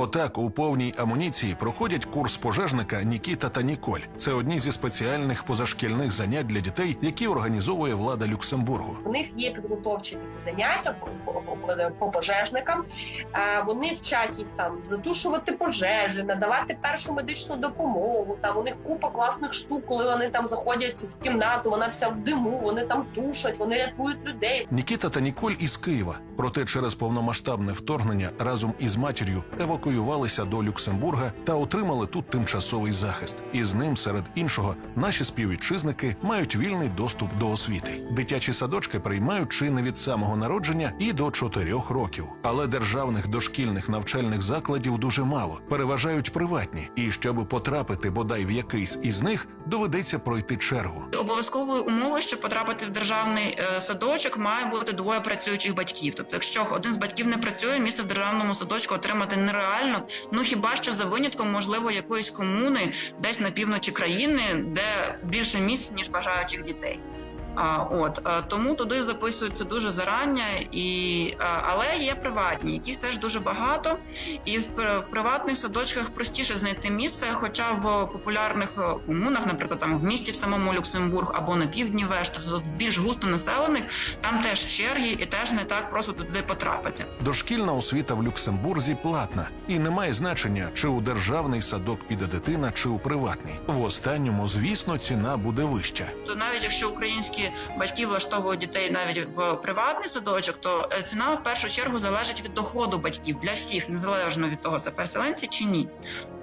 Отак у повній амуніції проходять курс пожежника Нікіта та Ніколь. Це одні зі спеціальних позашкільних занять для дітей, які організовує влада Люксембургу. У них є підготовчі заняття по, по, по- по пожежникам. Е, Вони вчать їх там затушувати пожежі, надавати першу медичну допомогу. Там у них купа класних штук, коли вони там заходять в кімнату, вона вся в диму, вони там тушать, вони рятують людей. Нікіта та Ніколь із Києва. Проте через повномасштабне вторгнення разом із матір'ю евакуювалися до Люксембурга та отримали тут тимчасовий захист. І з ним, серед іншого, наші співвітчизники мають вільний доступ до освіти. Дитячі садочки приймають чи не від самого народження і до чотирьох років. Але державних дошкільних навчальних закладів дуже мало, переважають приватні. І щоб потрапити бодай в якийсь із них, доведеться пройти чергу. Обов'язковою умовою, щоб потрапити в державний е, садочок, має бути двоє працюючих батьків. Тобто, якщо один з батьків не працює, місце в державному садочку отримати нереально. Ну хіба що за винятком, можливо, якоїсь комуни десь на півночі країни, де більше місць ніж бажаючих дітей. От е, тому туди записуються дуже зарання, і е, але є приватні, яких теж дуже багато. І в, в приватних садочках простіше знайти місце, хоча в популярних е, комунах, наприклад, там в місті в самому Люксембург або на півдні Веш, тобто в більш густо населених, там теж черги, і теж не так просто туди потрапити. Дошкільна освіта в Люксембурзі платна і не має значення, чи у державний садок піде дитина, чи у приватний. В останньому, звісно, ціна буде вища. То навіть якщо українські батьки влаштовують дітей навіть в приватний садочок, то е, ціна в першу чергу залежить від доходу батьків для всіх, незалежно від того, це переселенці чи ні.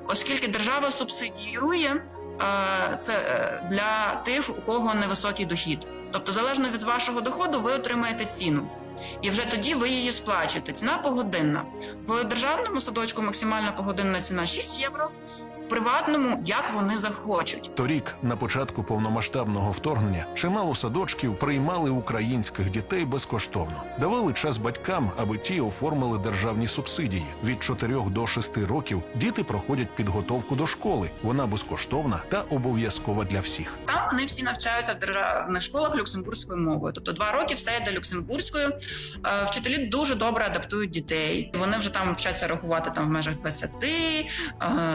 Оскільки держава субсидіює е, це е, для тих, у кого невисокий дохід. Тобто, залежно від вашого доходу, ви отримаєте ціну. І вже тоді ви її сплачуєте. Ціна погодинна. В державному садочку максимальна погодинна ціна 6 євро, в приватному як вони захочуть. Торік, на початку повномасштабного вторгнення, чимало садочків приймали українських дітей безкоштовно, давали час батькам, аби ті оформили державні субсидії. Від 4 до 6 років діти проходять підготовку до школи. Вона безкоштовна та обов'язкова для всіх. Там вони всі навчаються в державних школах люксембурзькою мовою. Тобто два роки все йде люксембурзькою. Е, Вчителі дуже добре адаптують дітей. Вони вже там вчаться рахувати там в межах 20, е,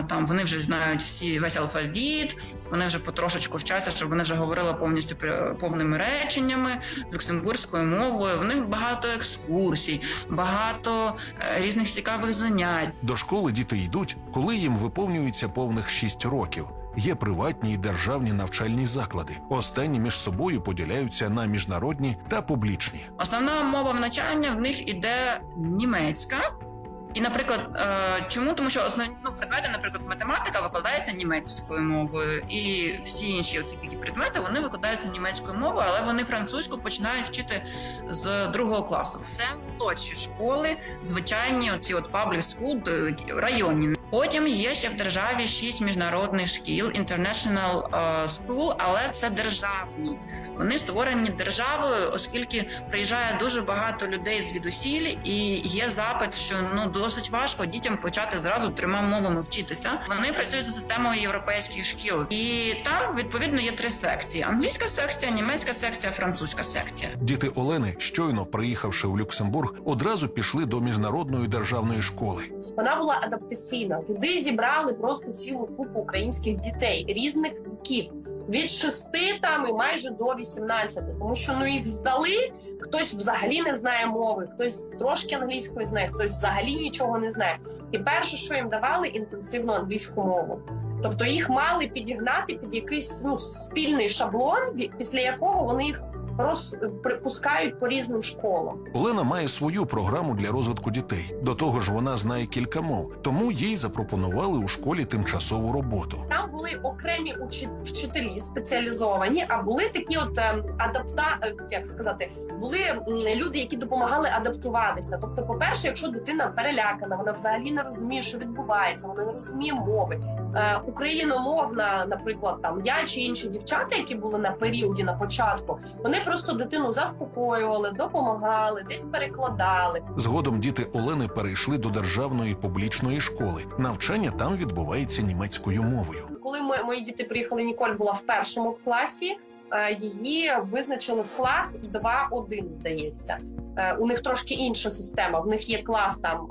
Там вони вже знають всі весь алфавіт. Вони вже потрошечку вчаться, щоб вони вже говорили повністю повними реченнями люксембурзькою мовою. В них багато екскурсій, багато е, різних цікавих занять. До школи діти йдуть, коли їм виповнюється повних 6 років. Є приватні і державні навчальні заклади. Останні між собою поділяються на міжнародні та публічні. Основна мова навчання в них іде німецька. І, наприклад, е, чому? Тому що основні ну, предмети, наприклад, математика викладається німецькою мовою, і всі інші оці такі предмети вони викладаються німецькою мовою, але вони французьку починають вчити з другого класу. Це молодші школи, звичайні оці от public school, е, районні. Потім є ще в державі шість міжнародних шкіл, international е, school, але це державні. Вони створені державою, оскільки приїжджає дуже багато людей звідусіль, і є запит, що ну досить важко дітям почати зразу трьома мовами вчитися. Вони працюють за системою європейських шкіл, і там відповідно є три секції: англійська секція, німецька секція, французька секція. Діти Олени, щойно приїхавши в Люксембург, одразу пішли до міжнародної державної школи. Вона була адаптаційна. Туди зібрали просто цілу купу українських дітей різних віків. Від 6 там і майже до 18, тому що ну їх здали. Хтось взагалі не знає мови, хтось трошки англійської знає, хтось взагалі нічого не знає. І перше, що їм давали, інтенсивну англійську мову. Тобто їх мали підігнати під якийсь ну спільний шаблон, після якого вони їх розпускають по різним школам. Олена має свою програму для розвитку дітей. До того ж, вона знає кілька мов, тому їй запропонували у школі тимчасову роботу. Там були окремі вчителі спеціалізовані, а були такі от ем, адапта, е, як сказати, були люди, які допомагали адаптуватися. Тобто, по-перше, якщо дитина перелякана, вона взагалі не розуміє, що відбувається, вона не розуміє мови. Е, україномовна, наприклад, там я чи інші дівчата, які були на періоді на початку, вони просто дитину заспокоювали, допомагали, десь перекладали. Згодом діти Олени перейшли до державної публічної школи. Навчання там відбувається німецькою мовою. коли ми, мої діти приїхали, Ніколь була в першому класі. е, Її визначили в клас 2-1, здається. Е, У них трошки інша система. В них є клас там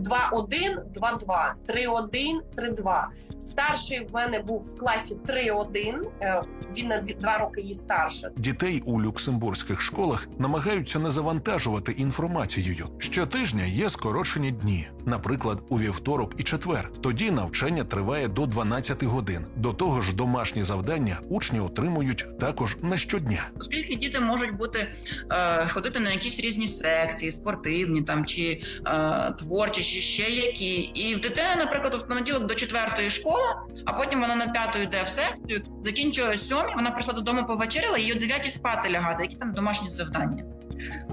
2-1, 2-2, 3-1, 3-2. Старший в мене був в класі 3-1, е, Він на дві- два роки її старше. Дітей у люксембурзьких школах намагаються не завантажувати інформацією. Щотижня є скорочені дні, наприклад, у вівторок і четвер. Тоді навчання триває до 12 годин. До того ж, домашні завдання учні отримують також не щодня. Оскільки діти можуть бути е, ходити на якісь різні секції, спортивні там чи е, творчі, чи ще які. І в дитини, наприклад, в понеділок до четвертої школа, а потім вона на п'яту йде в секцію, закінчує о сьомій, вона прийшла додому повечеряла, і о дев'ятій спати лягати. Які там домашні завдання?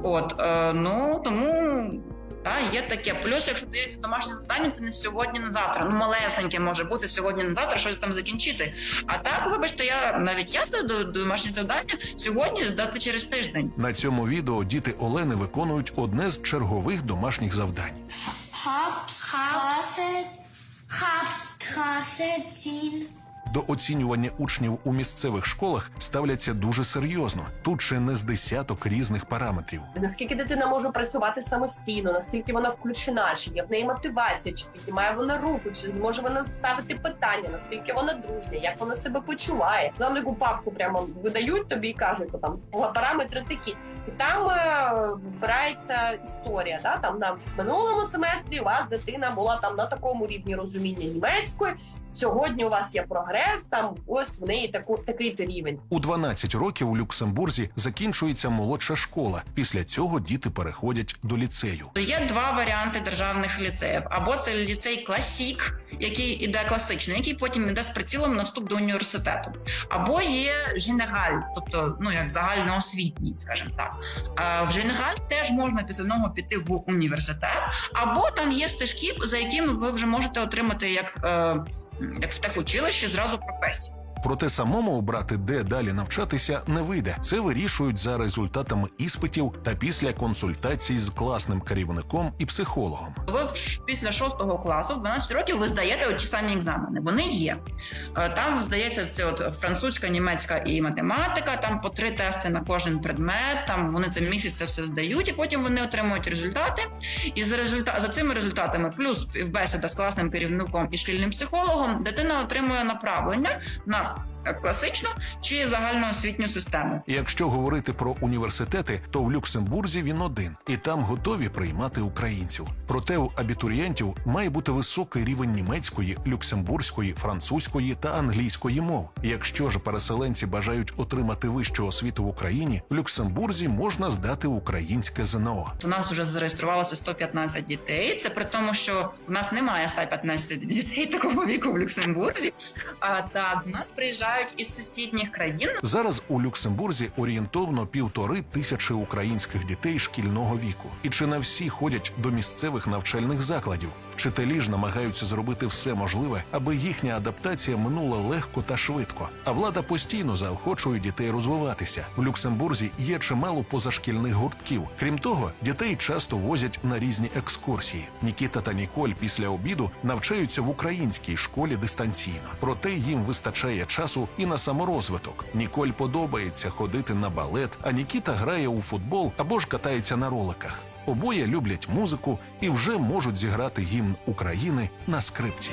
От е, ну тому. Та є таке. Плюс, якщо дається домашнє завдання, це не сьогодні на завтра. Ну малесеньке може бути сьогодні на завтра, щось там закінчити. А так, вибачте, я навіть я це до домашнє завдання сьогодні здати через тиждень. На цьому відео діти Олени виконують одне з чергових домашніх завдань. Habstraße, Habstraße ziehen. До оцінювання учнів у місцевих школах ставляться дуже серйозно. Тут ще не з десяток різних параметрів. Наскільки дитина може працювати самостійно, наскільки вона включена, чи є в неї мотивація, чи піднімає вона руку, чи зможе вона ставити питання, наскільки вона дружня, як вона себе почуває. Нам таку папку прямо видають тобі і кажуть, то там параметри такі. І там е, збирається історія. Да? Там нам в минулому семестрі у вас дитина була там на такому рівні розуміння німецької. Сьогодні у вас є прогрес. Там ось в неї таку такий то рівень. У 12 років у Люксембурзі закінчується молодша школа. Після цього діти переходять до ліцею. Є два варіанти державних ліцеїв: або це ліцей класік, який іде класичний, який потім іде з прицілом на вступ до університету, або є Женегаль, тобто ну як загальноосвітній, скажімо так. А в Женегаль теж можна після нього піти в університет, або там є стежки, за якими ви вже можете отримати як. Як в техучилищі зразу професію. Проте самому обрати, де далі навчатися, не вийде. Це вирішують за результатами іспитів та після консультацій з класним керівником і психологом. Ви після шостого класу, в 12 років, ви здаєте ті самі екзамени. Вони є. Е, Там здається це от французька, німецька і математика. Там по три тести на кожен предмет. Там вони це місяць все здають, і потім вони отримують результати. І за результа... за цими результатами, плюс бесіда з класним керівником і шкільним психологом, дитина отримує направлення на 자 класичну чи загальноосвітню систему. Якщо говорити про університети, то в Люксембурзі він один, і там готові приймати українців. Проте у абітурієнтів має бути високий рівень німецької, люксембурзької, французької та англійської мов. Якщо ж переселенці бажають отримати вищу освіту в Україні, в Люксембурзі можна здати українське ЗНО. У нас вже зареєструвалося 115 дітей. Це при тому, що в нас немає 115 дітей такого віку в Люксембурзі. А так до нас приїжджають із сусідніх країн. Зараз у Люксембурзі орієнтовно півтори тисячі українських дітей шкільного віку. І чи не всі ходять до місцевих навчальних закладів? Вчителі ж намагаються зробити все можливе, аби їхня адаптація минула легко та швидко. А влада постійно заохочує дітей розвиватися. В Люксембурзі є чимало позашкільних гуртків. Крім того, дітей часто возять на різні екскурсії. Нікіта та Ніколь після обіду навчаються в українській школі дистанційно. Проте їм вистачає часу і на саморозвиток. Ніколь подобається ходити на балет, а Нікіта грає у футбол або ж катається на роликах. Обоє люблять музику і вже можуть зіграти гімн України на скрипці.